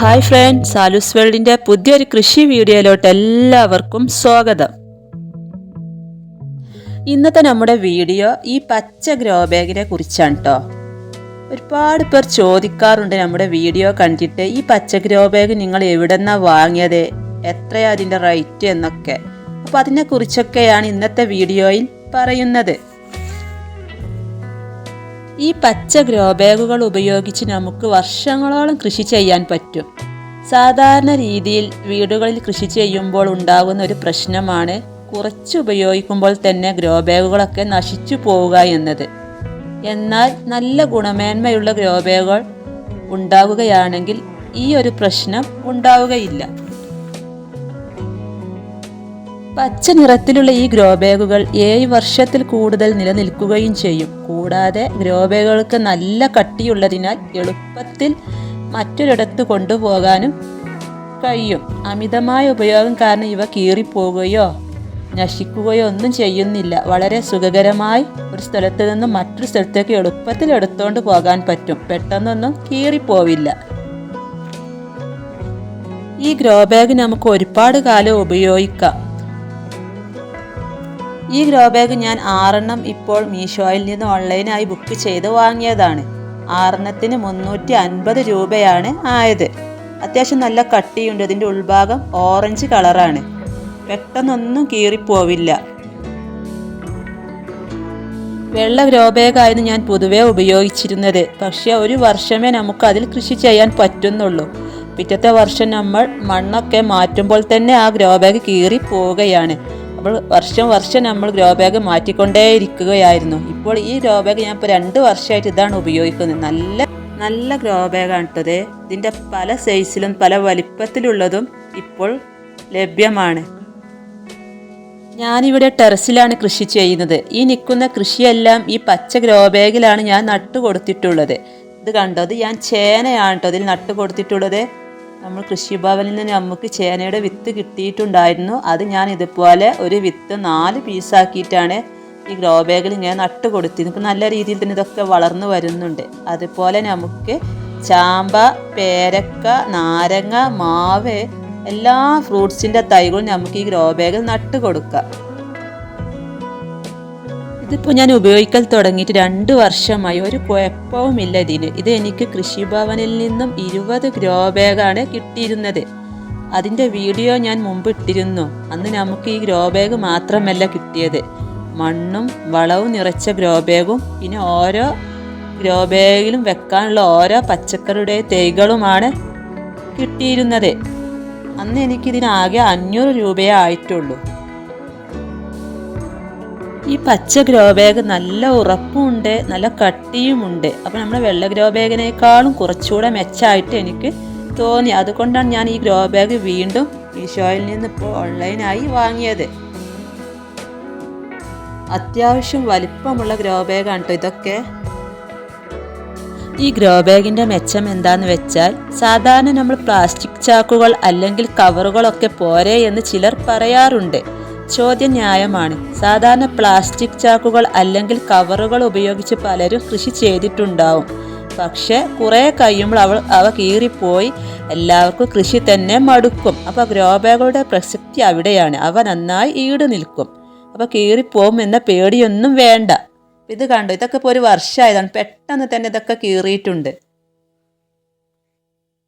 Hi front സാലൂസ് വേൾഡിന്റെ പുതിയൊരു കൃഷി വീഡിയോയിലോട്ട് എല്ലാവർക്കും സ്വാഗതം. ഇന്നത്തെ നമ്മുടെ വീഡിയോ ഈ പച്ച ഗ്രോ ബാഗിനെ കുറിച്ചാണ് കേട്ടോ ഒരുപാട് പേർ ചോദിക്കാറുണ്ട് നമ്മുടെ വീഡിയോ കണ്ടിട്ട് ഈ പച്ച ഗ്രോ ബാഗ് നിങ്ങൾ എവിടെന്നാ വാങ്ങിയത് എത്രയാ അതിന്റെ റേറ്റ് എന്നൊക്കെ. അപ്പോൾ അതിനെക്കുറിച്ചൊക്കെയാണ് ഇന്നത്തെ വീഡിയോയിൽ പറയുന്നത്. ഈ പച്ച ഗ്രോ ബാഗുകൾ ഉപയോഗിച്ച് നമുക്ക് വർഷങ്ങളോളം കൃഷി ചെയ്യാൻ പറ്റും. സാധാരണ രീതിയിൽ വീടുകളിൽ കൃഷി ചെയ്യുമ്പോൾ ഉണ്ടാകുന്ന ഒരു പ്രശ്നമാണ് കുറച്ച് ഉപയോഗിക്കുമ്പോൾ തന്നെ ഗ്രോ ബാഗുകളൊക്കെ നശിച്ചു പോവുക എന്നത്. എന്നാൽ നല്ല ഗുണമേന്മയുള്ള ഗ്രോ ബാഗുകൾ ഉണ്ടാവുകയാണെങ്കിൽ ഈ ഒരു പ്രശ്നം ഉണ്ടാവുകയില്ല. പച്ച നിറത്തിലുള്ള ഈ ഗ്രോ ബാഗുകൾ ഏഴ് വർഷത്തിൽ കൂടുതൽ നിലനിൽക്കുകയും ചെയ്യും. കൂടാതെ ഗ്രോ ബാഗുകൾക്ക് നല്ല കട്ടിയുള്ളതിനാൽ എളുപ്പത്തിൽ മറ്റൊരിടത്ത് കൊണ്ടുപോകാനും കഴിയും. അമിതമായ ഉപയോഗം കാരണം ഇവ കീറിപ്പോവുകയോ നശിക്കുകയോ ഒന്നും ചെയ്യുന്നില്ല. വളരെ സുഖകരമായി ഒരു സ്ഥലത്ത് നിന്നും മറ്റൊരു സ്ഥലത്തേക്ക് എളുപ്പത്തിൽ എടുത്തുകൊണ്ട് പോകാൻ പറ്റും. പെട്ടെന്നൊന്നും കീറിപ്പോവില്ല. ഈ ഗ്രോ ബാഗ് നമുക്ക് ഒരുപാട് കാലം ഉപയോഗിക്കാം. ഈ ഗ്രോ ബാഗ് ഞാൻ ആറെണ്ണം ഇപ്പോൾ മീഷോയിൽ നിന്ന് ഓൺലൈനായി ബുക്ക് ചെയ്ത് വാങ്ങിയതാണ്. ആറെണ്ണത്തിന് മുന്നൂറ്റി അൻപത് രൂപയാണ് ആയത്. അത്യാവശ്യം നല്ല കട്ടിയുണ്ട്. ഇതിന്റെ ഉൾഭാഗം ഓറഞ്ച് കളറാണ്. പെട്ടെന്നൊന്നും കീറിപ്പോവില്ല. വെള്ള ഗ്രോ ബാഗായിരുന്നു ഞാൻ പൊതുവേ ഉപയോഗിച്ചിരുന്നത്. പക്ഷേ ഒരു വർഷമേ നമുക്ക് അതിൽ കൃഷി ചെയ്യാൻ പറ്റുന്നുള്ളൂ. പിറ്റത്തെ വർഷം നമ്മൾ മണ്ണൊക്കെ മാറ്റുമ്പോൾ തന്നെ ആ ഗ്രോ ബാഗ് കീറി പോവുകയാണ് അപ്പോൾ വർഷം വർഷം നമ്മൾ ഗ്രോ ബാഗ് മാറ്റിക്കൊണ്ടേയിരിക്കുകയായിരുന്നു. ഇപ്പോൾ ഈ ഗ്രോ ബാഗ് ഞാൻ ഇപ്പോൾ രണ്ട് വർഷമായിട്ട് ഇതാണ് ഉപയോഗിക്കുന്നത്. നല്ല നല്ല ഗ്രോ ബാഗാണ് കേട്ടത് ഇതിന്റെ പല സൈസിലും പല വലിപ്പത്തിലുള്ളതും ഇപ്പോൾ ലഭ്യമാണ്. ഞാനിവിടെ ടെറസിലാണ് കൃഷി ചെയ്യുന്നത്. ഈ നിൽക്കുന്ന കൃഷിയെല്ലാം ഈ പച്ച ഗ്രോ ബാഗിലാണ് ഞാൻ നട്ടു കൊടുത്തിട്ടുള്ളത് ഇത് കണ്ടോ? ഞാൻ ചേനയാണ് കേട്ടോ ഇതിൽ നട്ടു കൊടുത്തിട്ടുള്ളത് നമ്മൾ കൃഷിഭവനിൽ നിന്ന് നമുക്ക് ചേനയുടെ വിത്ത് കിട്ടിയിട്ടുണ്ടായിരുന്നു. അത് ഞാൻ ഇതുപോലെ ഒരു വിത്ത് നാല് പീസാക്കിയിട്ടാണ് ഈ ഗ്രോ ബാഗിൽ ഇങ്ങനെ നട്ട് കൊടുത്തിരുന്നു ഇപ്പം നല്ല രീതിയിൽ തന്നെ ഇതൊക്കെ വളർന്നു വരുന്നുണ്ട്. അതുപോലെ നമുക്ക് ചാമ്പ പേരക്ക നാരങ്ങ മാവ് എല്ലാ ഫ്രൂട്ട്സിന്റെ തൈകളും നമുക്ക് ഈ ഗ്രോ ബാഗിൽ നട്ട് കൊടുക്കാം. ഇതിപ്പോൾ ഞാൻ ഉപയോഗിക്കാൻ തുടങ്ങിയിട്ട് രണ്ട് വർഷമായി. ഒരു കുഴപ്പവുമില്ല ഇതിന്. ഇത് എനിക്ക് കൃഷിഭവനിൽ നിന്നും ഇരുപത് ഗ്രോ ബാഗാണ് കിട്ടിയിരുന്നത്. അതിന്റെ വീഡിയോ ഞാൻ മുമ്പ് ഇട്ടിരുന്നു. അന്ന് നമുക്ക് ഈ ഗ്രോ ബാഗ് മാത്രമല്ല കിട്ടിയത്. മണ്ണും വളവും നിറച്ച ഗ്രോ ബാഗും പിന്നെ ഓരോ ഗ്രോ ബാഗിലും വെക്കാനുള്ള ഓരോ പച്ചക്കറിയുടെ തൈകളുമാണ് കിട്ടിയിരുന്നത്. അന്ന് എനിക്കിതിനാകെ അഞ്ഞൂറ് രൂപയേ ആയിട്ടുള്ളൂ. ഈ പച്ച ഗ്രോ ബാഗ് നല്ല ഉറപ്പുമുണ്ട് നല്ല കട്ടിയുമുണ്ട്. അപ്പോൾ നമ്മുടെ വെള്ള ഗ്രോ ബാഗിനേക്കാളും കുറച്ചുകൂടെ മെച്ചമായിട്ട് എനിക്ക് തോന്നി. അതുകൊണ്ടാണ് ഞാൻ ഈ ഗ്രോ ബാഗ് വീണ്ടും മീഷോയിൽ നിന്ന് ഇപ്പോൾ ഓൺലൈനായി വാങ്ങിയത്. അത്യാവശ്യം വലിപ്പമുള്ള ഗ്രോ ബാഗാണ് കേട്ടോ ഇതൊക്കെ. ഈ ഗ്രോ ബാഗിന്റെ മെച്ചം എന്താന്ന് വെച്ചാൽ സാധാരണ നമ്മൾ പ്ലാസ്റ്റിക് ചാക്കുകൾ അല്ലെങ്കിൽ കവറുകളൊക്കെ പോരെ എന്ന് ചിലർ പറയാറുണ്ട്. ചോദ്യം ന്യായമാണ് സാധാരണ പ്ലാസ്റ്റിക് ചാക്കുകൾ അല്ലെങ്കിൽ കവറുകൾ ഉപയോഗിച്ച് പലരും കൃഷി ചെയ്തിട്ടുണ്ടാവും. പക്ഷെ കുറേ കഴിയുമ്പോൾ അവൾ അവ കീറിപ്പോയി എല്ലാവർക്കും കൃഷി തന്നെ മടുക്കും. അപ്പോൾ ഗ്രോബാഗുകളുടെ പ്രസക്തി അവിടെയാണ്. അവ നന്നായി ഈട് നിൽക്കും. അപ്പോൾ കീറിപ്പോവും എന്ന പേടിയൊന്നും വേണ്ട. ഇത് കണ്ടു? ഇതൊക്കെ ഇപ്പോൾ ഒരു വർഷമായതാണ്. പെട്ടെന്ന് തന്നെ ഇതൊക്കെ കീറിയിട്ടുണ്ട്.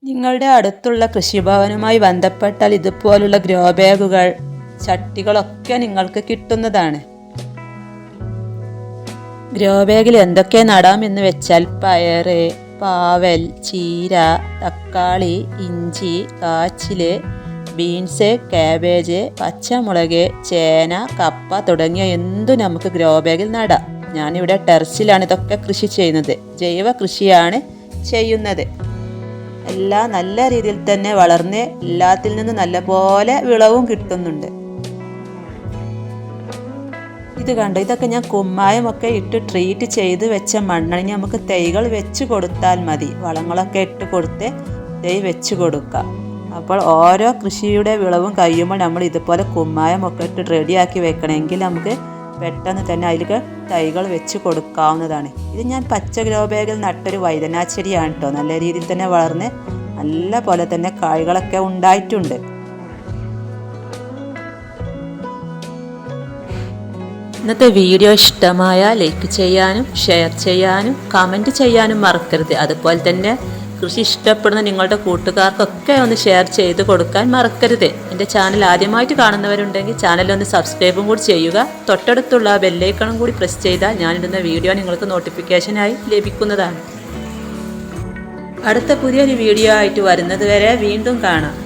നിങ്ങളുടെ അടുത്തുള്ള കൃഷിഭവനുമായി ബന്ധപ്പെട്ടാൽ ഇതുപോലുള്ള ഗ്രോ ബാഗുകൾ ചട്ടികളൊക്കെ നിങ്ങൾക്ക് കിട്ടുന്നതാണ്. ഗ്രോ ബാഗിൽ എന്തൊക്കെ നടാമെന്ന് വെച്ചാൽ പയറ് പാവൽ ചീര തക്കാളി ഇഞ്ചി കാച്ചിൽ ബീൻസ് കാബേജ് പച്ചമുളക് ചേന കപ്പ തുടങ്ങിയ എന്തു നമുക്ക് ഗ്രോ ബാഗിൽ നടാം. ഞാനിവിടെ ടെറസിലാണ് ഇതൊക്കെ കൃഷി ചെയ്യുന്നത്. ജൈവ കൃഷിയാണ് ചെയ്യുന്നത്. എല്ലാം നല്ല രീതിയിൽ തന്നെ വളർന്ന് എല്ലാത്തിൽ നിന്നും നല്ലപോലെ വിളവും കിട്ടുന്നുണ്ട്. ഇത് കണ്ടോ? ഇതൊക്കെ ഞാൻ കുമ്മായമൊക്കെ ഇട്ട് ട്രീറ്റ് ചെയ്ത് വെച്ച മണ്ണാണ്. നമുക്ക് തൈകൾ വെച്ച് കൊടുത്താൽ മതി. വളങ്ങളൊക്കെ ഇട്ട് കൊടുത്ത് തൈ വെച്ച് കൊടുക്കുക. അപ്പോൾ ഓരോ കൃഷിയുടെ വിളവും കഴിയുമ്പോൾ നമ്മൾ ഇതുപോലെ കുമ്മായമൊക്കെ ഇട്ട് റെഡിയാക്കി വെക്കണമെങ്കിൽ നമുക്ക് പെട്ടെന്ന് തന്നെ അതിലേക്ക് തൈകൾ വെച്ച് കൊടുക്കാവുന്നതാണ്. ഇത് ഞാൻ പച്ച ഗ്രോ ബാഗിൽ നട്ടൊരു വൈതനാ കേട്ടോ. നല്ല രീതിയിൽ തന്നെ വളർന്ന് നല്ല പോലെ തന്നെ കായ്കളൊക്കെ ഉണ്ടായിട്ടുണ്ട്. ഇന്നത്തെ വീഡിയോ ഇഷ്ടമായ ലൈക്ക് ചെയ്യാനും ഷെയർ ചെയ്യാനും കമന്റ് ചെയ്യാനും മറക്കരുത്. അതുപോലെ തന്നെ കൃഷി ഇഷ്ടപ്പെടുന്ന നിങ്ങളുടെ കൂട്ടുകാർക്കൊക്കെ ഒന്ന് ഷെയർ ചെയ്ത് കൊടുക്കാൻ മറക്കരുത്. എന്റെ ചാനൽ ആദ്യമായിട്ട് കാണുന്നവരുണ്ടെങ്കിൽ ചാനൽ ഒന്ന് സബ്സ്ക്രൈബും കൂടി ചെയ്യുക. തൊട്ടടുത്തുള്ള ബെല്ലൈക്കണും കൂടി പ്രസ് ചെയ്താൽ ഞാനിടുന്ന വീഡിയോ നിങ്ങൾക്ക് നോട്ടിഫിക്കേഷനായി ലഭിക്കുന്നതാണ്. അടുത്ത പുതിയൊരു വീഡിയോ ആയിട്ട് വരുന്നത് വരെ വീണ്ടും കാണാം.